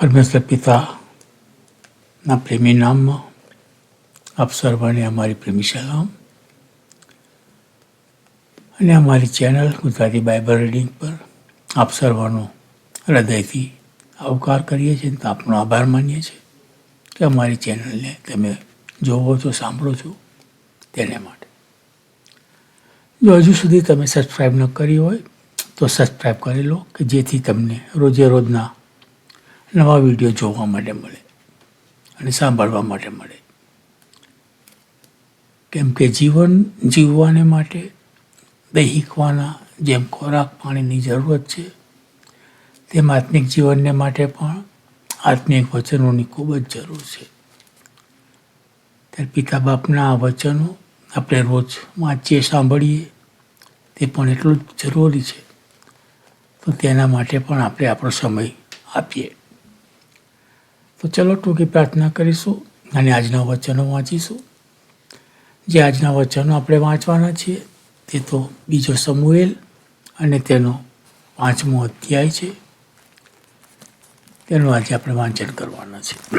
પરમેશ્વર પિતાના પ્રેમી નામમાં આપ સર્વને અમારી પ્રેમી સલામ. અને અમારી ચેનલ ગુજરાતી બાઇબલ રીડિંગ પર આપ સર્વનો હૃદયથી આવકાર કરીએ છીએ આપનો આભાર માનીએ છીએ કે અમારી ચેનલને તમે જોવો છો, સાંભળો છો તેને માટે. જો હજુ સુધી તમે સબસ્ક્રાઈબ ન કરી હોય તો સબસ્ક્રાઈબ કરી લો કે જેથી તમને રોજે રોજના નવા વીડિયો જોવા માટે મળે અને સાંભળવા માટે મળે. કેમ કે જીવન જીવવાને માટે દૈહિકવાના જેમ ખોરાક પાણીની જરૂરત છે, તેમ આત્મિક જીવનને માટે પણ આત્મિક વચનોની ખૂબ જ જરૂર છે. ત્યારે પિતા બાપના આ વચનો આપણે રોજ વાંચીએ, સાંભળીએ, તે પણ એટલું જ જરૂરી છે. તો તેના માટે પણ આપણે આપણો સમય આપીએ. તો ચલો ટૂંકી પ્રાર્થના કરીશું અને આજના વચનો વાંચીશું. જે આજના વચનો આપણે વાંચવાના છીએ, તે તો બીજો સમુએલ અને તેનો પાંચમો અધ્યાય છે. તેનું આજે આપણે વાંચન કરવાના છે.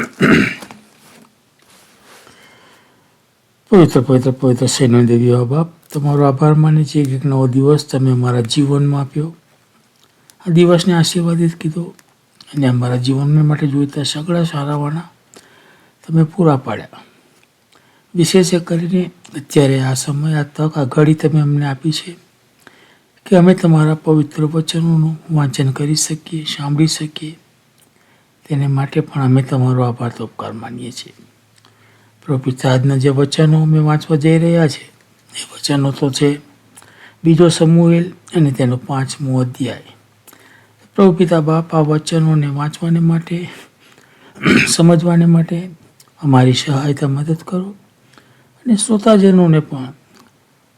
પવિત્ર પવિત્ર પવિત્ર સૈન્ય દેવી બાપ, તમારો આભાર માને છે. એક નવો દિવસ તમે અમારા જીવનમાં આપ્યો. આ દિવસને આશીર્વાદિત કીધો. અને અમારા જીવન માટે જોઈતા સગળા સારાવાના તમે પૂરા પાડ્યા. વિશેષ કરીને અત્યારે આ સમય, આ તક, આ ઘડી તમે અમને આપી છે કે અમે તમારા પવિત્ર વચનોનું વાંચન કરી શકીએ, સાંભળી શકીએ. તેને માટે પણ અમે તમારો આભાર તો ઉપકાર માનીએ છીએ. પ્રભુ આજના જે વચનો અમે વાંચવા જઈ રહ્યા છે, એ વચનો તો છે બીજો સમૂહેલ અને તેનો પાંચમો અધ્યાય. પ્રભુ પિતા બાપ આ વચનોને વાંચવાને માટે, સમજવાને માટે અમારી સહાયતા મદદ કરો અને શ્રોતાજનોને પણ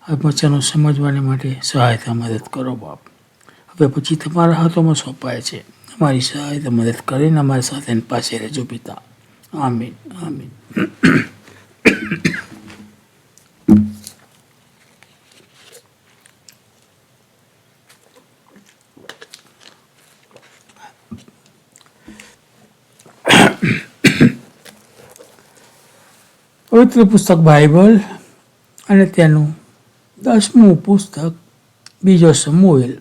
આ વચનો સમજવાને માટે સહાયતા મદદ કરો બાપ. હવે પછી તમારા હાથોમાં સોંપાય છે. અમારી સહાયતા મદદ કરીને અમારી સાથે પાસે રહેજો પિતા. આમીન આમીન. પવિત્ર પુસ્તક બાઇબલ અને તેનું દસમું પુસ્તક બીજો સમૂહેલ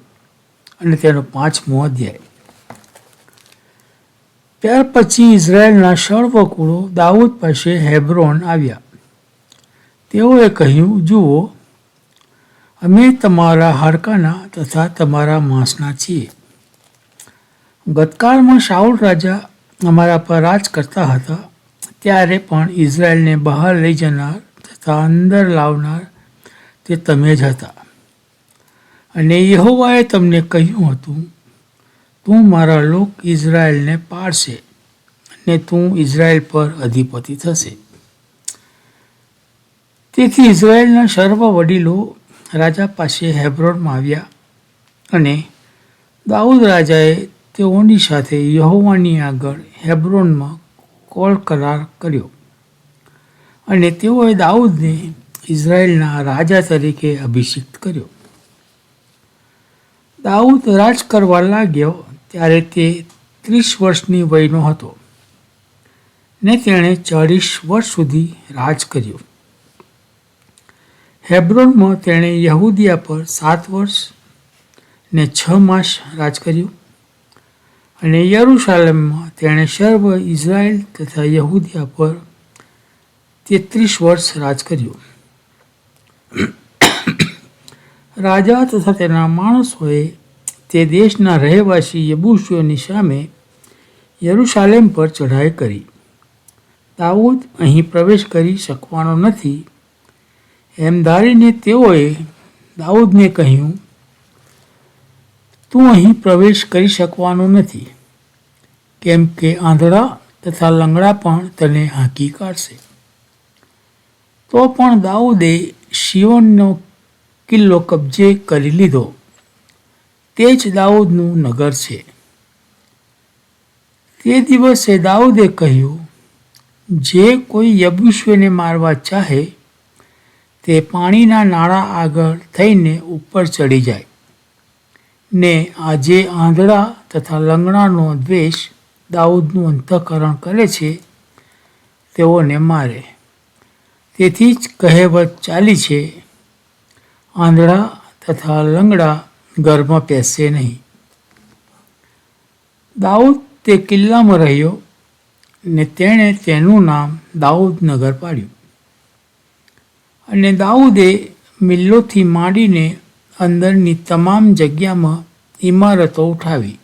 અને તેનો પાંચમો અધ્યાય. ત્યાર પછી ઇઝરાયલના સર્વકુળો દાઉદ પાસે હેબ્રોન આવ્યા. તેઓએ કહ્યું, જુઓ, અમે તમારા હાડકાના તથા તમારા માંસના છીએ. ગતકાળમાં શાઉલ રાજા અમારા પર રાજ કરતા હતા ત્યારે પણ ઇઝરાયલને બહાર લઈ જનાર તથા અંદર લાવનાર તે તમે જ હતા. અને યહોવાએ તમને કહ્યું હતું, તું મારા લોક ઇઝરાયલને પાડશે અને તું ઇઝરાયલ પર અધિપતિ થશે. તેથી ઇઝરાયલના સર્વ વડીલો રાજા પાસે હેબ્રોનમાં આવ્યા અને દાઉદ રાજાએ તેઓની સાથે યહોવાની આગળ હેબ્રોનમાં કોલ કરાર કર્યો. અને તેઓએ દાઉદને ઇઝરાયલના રાજા તરીકે અભિષિક્ત કર્યો. દાઉદ રાજ કરવા લાગ્યો ત્યારે તે ત્રીસ વર્ષની વયનો હતો ને તેણે ચાળીસ વર્ષ સુધી રાજ કર્યું. હેબ્રોનમાં તેણે યહૂદિયા પર સાત વર્ષ ને છ માસ રાજ કર્યું. અને યરુશાલેમમાં તેણે સર્વ ઇઝરાયલ તથા યહૂદિયા પર તેત્રીસ વર્ષ રાજ કર્યું. રાજા તથા તેના માણસોએ તે દેશના રહેવાસી યબુસીઓની સામે યરુશાલેમ પર ચઢાઈ કરી. દાઉદ અહીં પ્રવેશ કરી શકવાનો નથી. એમ ધારીને તેઓએ દાઉદને કહ્યું તું અહીં પ્રવેશ કરી શકવાનો નથી. કેમ કે આંધળા તથા લંગડા પણ તને હાંકી કાઢશે. તો પણ દાઉદે શિવનનો કિલ્લો કબજે કરી લીધો. તે જ દાઉદનું નગર છે. તે દિવસે દાઉદે કહ્યું, જે કોઈ યબુશ્વને મારવા ચાહે, તે પાણીના નાળા આગળ થઈને ઉપર ચડી જાય. ને આજે આંધળા તથા લંગડાનો દ્વેષ દાઉદનું અંતઃકરણ કરે છે, તેઓને મારે. તેથી જ કહેવત ચાલી છે, આંધળા તથા લંગડા ઘરમાં પેસે નહીં. દાઉદ તે કિલ્લામાં રહ્યો ને તેણે તેનું નામ દાઉદ નગર પાડ્યું. અને દાઉદે મિલ્લોથી માંડીને અંદરની તમામ જગ્યામાં ઇમારતો ઉઠાવી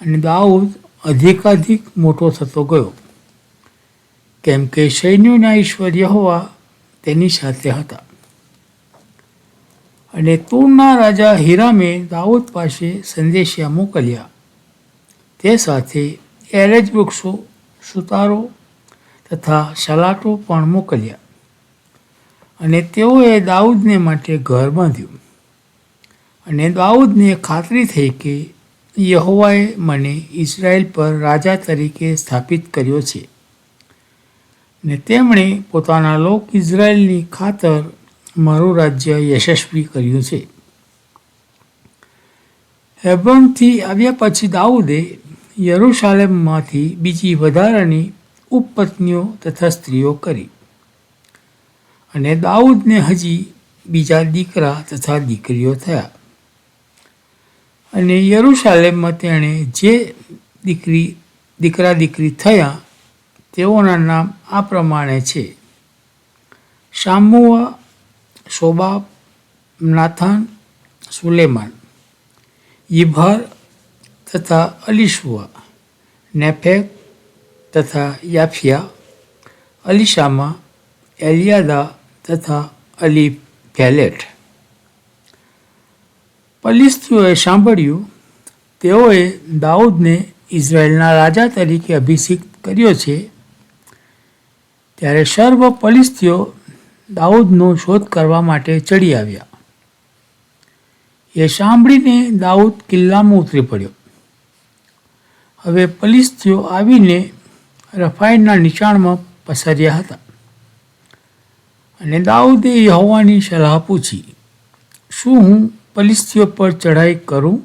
અને દાઉદ અધિકાધિક મોટો થતો ગયો. કેમ કે સૈન્યોના ઐશ્વર્ય હોવા તેની સાથે હતા. અને તૂરના રાજા હિરામે દાઉદ પાસે સંદેશિયા મોકલ્યા. તે સાથે એરેજ વૃક્ષો, સુતારો તથા સલાટો પણ મોકલ્યા. અને તેઓએ દાઉદને માટે ઘર બાંધ્યું. અને દાઉદને ખાતરી થઈ કે યહોવાએ મને ઇઝરાયલ પર રાજા તરીકે સ્થાપિત કર્યો છે. ને તેમણે પોતાના લોક ઇઝરાયલની ખાતર મારું રાજ્ય યશસ્વી કર્યું છે. હેબ્રોનથી આવ્યા પછી દાઉદે યરૂશાલેમમાંથી બીજી વધારાની ઉપપત્નીઓ તથા સ્ત્રીઓ કરી. અને દાઉદને હજી બીજા દીકરા તથા દીકરીઓ થયા. અને યરુશાલેમમાં તેણે જે દીકરી, દીકરા દીકરી થયા, તેઓના નામ આ પ્રમાણે છે. શામુઆ, શોબાબ, નાથાન, સુલેમાન, ઈભર તથા અલીશુઆ, નેફેક તથા યાફિયા, અલીશામા, એલિયાદા તથા અલી પેલેટ. પલિસ્તીઓએ સાંભળ્યું, તેઓએ દાઉદને ઇઝરાયલના રાજા તરીકે અભિષેક કર્યો છે. ત્યારે સર્વ પલિસ્તીઓ દાઉદનો શોધ કરવા માટે ચડી આવ્યા. એ સાંભળીને દાઉદ કિલ્લામાં ઉતરી પડ્યો. હવે પલિસ્તીઓ આવીને રફાઈના નીચાણમાં પસર્યા હતા. અને દાઉદે યહોવાની સલાહ પૂછી, શું હું પલિસ્તીઓ પર ચઢાઈ કરું?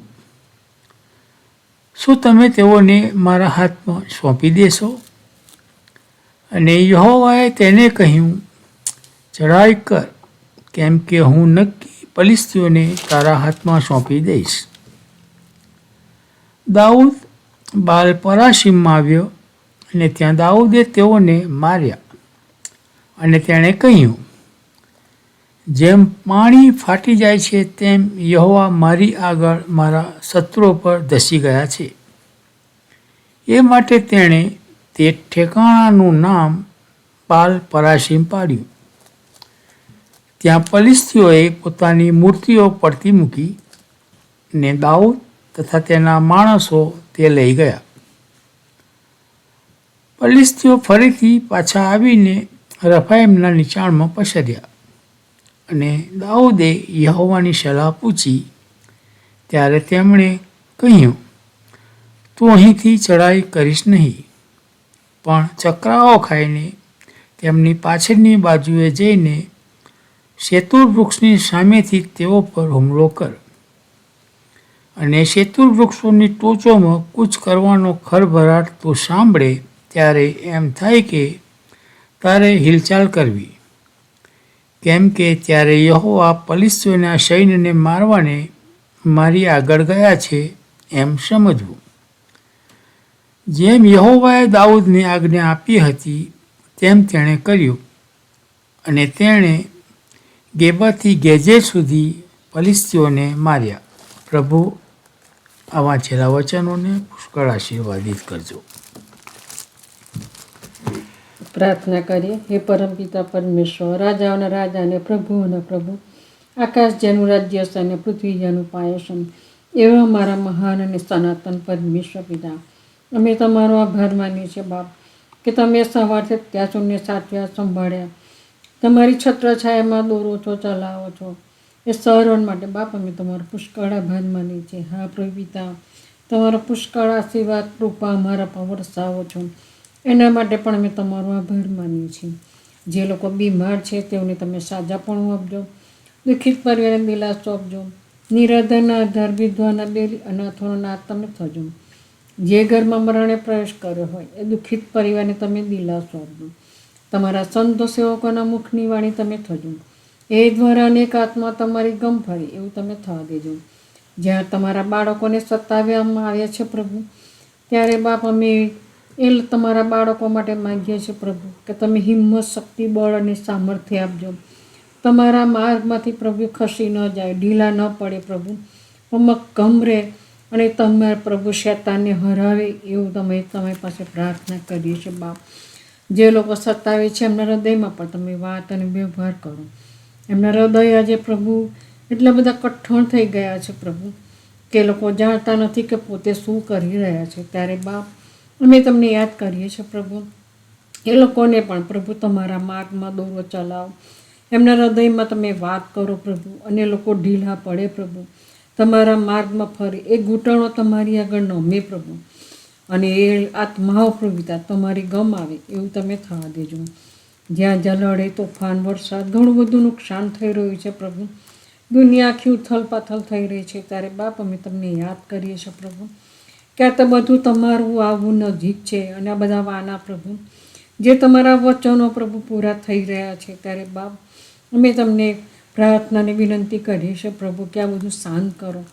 શું તમે તેઓને મારા હાથમાં સોંપી દેશો? અને યહોવાએ તેને કહ્યું, ચઢાઈ કર, કેમ કે હું નક્કી પલિસ્તીઓને તારા હાથમાં સોંપી દઈશ. દાઉદ બાલ પરાશીમમાં આવ્યો અને ત્યાં દાઉદે તેઓને માર્યા અને તેણે કહ્યું જેમ પાણી ફાટી જાય છે, તેમ યહોવા મારી આગળ મારા શત્રુઓ પર ધસી ગયા છે. એ માટે તેણે તે ઠેકાણાનું નામ પાલ પરાશીમ પાડ્યું. ત્યાં પલિસ્તીઓએ પોતાની મૂર્તિઓ પડતી મૂકી ને દાઉદ તથા તેના માણસો તે લઈ ગયા. પલિસ્તીઓ ફરીથી પાછા આવીને રફાઈમના નીચાણમાં પસર્યા. અને દાઉદે યહોવાની સલાહ પૂછી. ત્યારે તેમણે કહ્યું, તું અહીંથી ચડાઈ કરીશ નહીં, પણ ચક્રાઓ ખાઈને તેમની પાછળની બાજુએ જઈને શેતુર વૃક્ષની સામેથી તેઓ પર હુમલો કર. અને શેતુર વૃક્ષોની ટોચોમાં કૂચ કરવાનો ખરભરાટ તું સાંભળે ત્યારે એમ થાય કે તારે હિલચાલ કરવી. કેમ કે ત્યારે યહોવા પલિસ્તીઓના સૈન્યને મારવાને મારી આગળ ગયા છે એમ સમજવું. જેમ યહોવાએ દાઉદને આજ્ઞા આપી હતી, તેમ તેણે કર્યું. અને તેણે ગેબાથી ગેજે સુધી પલિસ્તીઓને માર્યા. પ્રભુ આ વાંચેલા વચનોને પુષ્કળ આશીર્વાદિત કરજો. પ્રાર્થના કરીએ. હે પરમપિતા પરમેશ્વર, રાજાઓના રાજા અને પ્રભુઓના પ્રભુ, આકાશ જેનું રાજ્ય છે અને પૃથ્વી જેનું પાયો એવા અમારા મહાન અને સનાતન પરમેશ્વર પિતા. અમે તમારો આભાર માનીએ છીએ બાપ, કે તમે સવારથી ત્યાં સુધી સાચવ્યા સંભાળ્યા. તમારી છત્રછાયામાં દોરો છો, ચલાવો છો. એ સર્વન માટે બાપ, અમે તમારો પુષ્કળ આભાર માનીએ છીએ. હા પ્રભુ પિતા, તમારો પુષ્કળ આશીર્વાદ, કૃપા અમારા પર વરસાવો છો. એના માટે પણ અમે તમારો આભાર માનીએ છીએ. જે લોકો બીમાર છે તેઓને તમે સાજાપણું આપજો, દુઃખિત પરિવારને દિલાસો આપજો, નિરાધાના આધાર, વિધવાના બે અનાથોનો નાથ તમે થજો. જે ઘરમાં મરણે પ્રવેશ કર્યો હોય એ દુઃખિત પરિવારને તમે દિલાસો આપજો. તમારા સંતો સેવકોના મુખની વાણી તમે થજો. એ દ્વારા અનેક આત્મા તમારી ગમ ફરી એવું તમે થવા દેજો. જ્યાં તમારા બાળકોને સતાવ્યામાં આવ્યા છે પ્રભુ, ત્યારે બાપ અમે એ તમારા બાળકો માટે માંગીએ છીએ પ્રભુ, કે તમે હિંમત, શક્તિ, બળ અને સામર્થ્ય આપજો. તમારા માર્ગમાંથી પ્રભુ ખસી ન જાય, ઢીલા ન પડે પ્રભુ. અમક ગમરે અને તમારા પ્રભુ શેતાનને હરાવે એવું તમે તમારી પાસે પ્રાર્થના કરીએ છીએ, બાપ. જે લોકો સતાવે છે એમના હૃદયમાં પણ તમે વાત અને વ્યવહાર કરો. એમના હૃદય આજે પ્રભુ એટલા બધા કઠણ થઈ ગયા છે પ્રભુ, કે લોકો જાણતા નથી કે પોતે શું કરી રહ્યા છે. ત્યારે બાપ અમે તમને યાદ કરીએ છીએ પ્રભુ. એ લોકોને પણ પ્રભુ તમારા માર્ગમાં દોરો ચલાવો. એમના હૃદયમાં તમે વાત કરો પ્રભુ. અને લોકો ઢીલા પડે પ્રભુ. તમારા માર્ગમાં ફરી. એ ઘૂંટણો તમારી આગળ નમે પ્રભુ. અને એ આત્માઓ પ્રભુતા તમારી ગમ આવે એવું તમે થવા દેજો. જ્યાં જલડે તોફાન, વરસાદ, ઘણું બધું નુકસાન થઈ રહ્યું છે પ્રભુ. દુનિયા આખી ઉથલ પાથલ થઈ રહી છે. ત્યારે બાપ, અમે તમને યાદ કરીએ છીએ પ્રભુ. કે આ તો બધું તમારું આવવું નજીક છે અને આ બધા વાના પ્રભુ. જે તમારા વચનો પ્રભુ પૂરા થઈ રહ્યા છે, ત્યારે બાપ, અમે તમને પ્રાર્થનાને વિનંતી કરીએ છીએ પ્રભુ કે આ બધું શાંત કરો.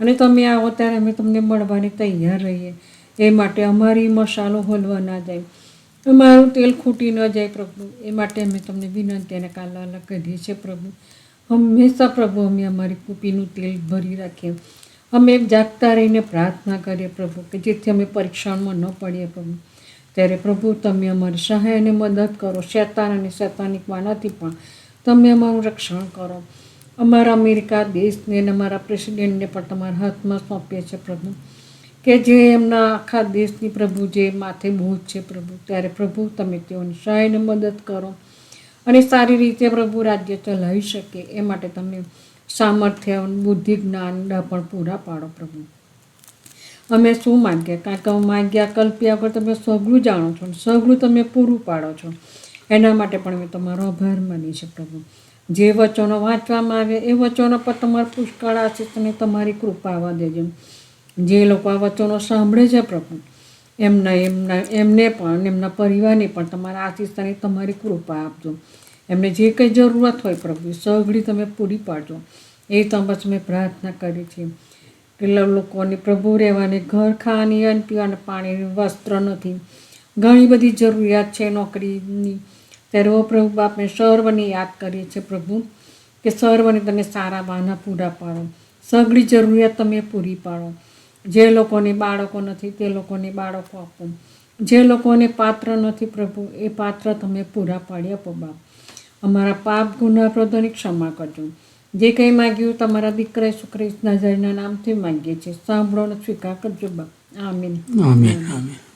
અને તમે આવો ત્યારે અમે તમને મળવાની તૈયાર રહીએ. એ માટે અમારી મસાલો હોલવા ના જાય. અમારું તેલ ખૂટી ન જાય પ્રભુ. એ માટે અમે તમને વિનંતી અને કાલાલા કરીએ છીએ પ્રભુ. હંમેશા પ્રભુ અમે અમારી કૂપીનું તેલ ભરી રાખીએ. અમે જાગતા રહીને પ્રાર્થના કરીએ પ્રભુ કે જેથી અમે પરીક્ષણમાં ન પડીએ પ્રભુ. ત્યારે પ્રભુ, તમે અમારી સહાય અને મદદ કરો. શેતાન અને શેતાનિક વાનાથી પણ તમે અમારું રક્ષણ કરો. અમારા અમેરિકા દેશને અને અમારા પ્રેસિડેન્ટને પણ તમારા હાથમાં સોંપીએ છીએ પ્રભુ. કે જે એમના આખા દેશની પ્રભુ જે માથે બોજ છે પ્રભુ. ત્યારે પ્રભુ, તમે તેઓની સહાયને મદદ કરો. અને સારી રીતે પ્રભુ રાજ્ય ચલાવી શકે. એ માટે તમે સામર્થ્ય બુદ્ધિ જ્ઞાન પણ પૂરા પાડો પ્રભુ. અમે શું માગ્યા કારણ કે માગ્યા કલ્પ્યા વગર તમે સઘળું જાણો છો સઘળું તમે પૂરું પાડો છો. એના માટે પણ અમે તમારો આભાર માની છે પ્રભુ. જે વચનો વાંચવામાં આવે, એ વચનો પર તમારા પુષ્કળ આશીષ અને તમારી કૃપા આવવા દેજો. જે લોકો આ વચનો સાંભળે છે પ્રભુ, એમના એમના, એમને પણ, એમના પરિવારને પણ તમારા આશીષ અને તમારી કૃપા આપજો. એમને જે કંઈ જરૂરત હોય પ્રભુ, સઘળી તમે પૂરી પાડજો. એ તમસ મેં પ્રાર્થના કરી છે કેટલા લોકોને પ્રભુ રહેવાની ઘર ખાવાની અન્ન પીવાનું પાણી વસ્ત્ર નથી. ઘણી બધી જરૂરિયાત છે નોકરીની. ત્યારે ઓ પ્રભુ બાપને સર્વને યાદ કરીએ છીએ પ્રભુ કે સર્વને તમે સારા બહાના પૂરા પાડો. સઘળી જરૂરિયાત તમે પૂરી પાડો. જે લોકોને બાળકો નથી તે લોકોને બાળકો આપો. જે લોકોને પાત્ર નથી પ્રભુ, એ પાત્ર તમે પૂરા પાડી આપો બાપ. અમારા પાપ ગુના પ્રદોની ક્ષમા કરજો. જે કંઈ માગ્યું તમારા દીકરા સુક્રિસ્ત નજરના નામથી માગીએ છીએ. સાંભળો સ્વીકાર કરજો બા આમીન. આમીન, આમેન.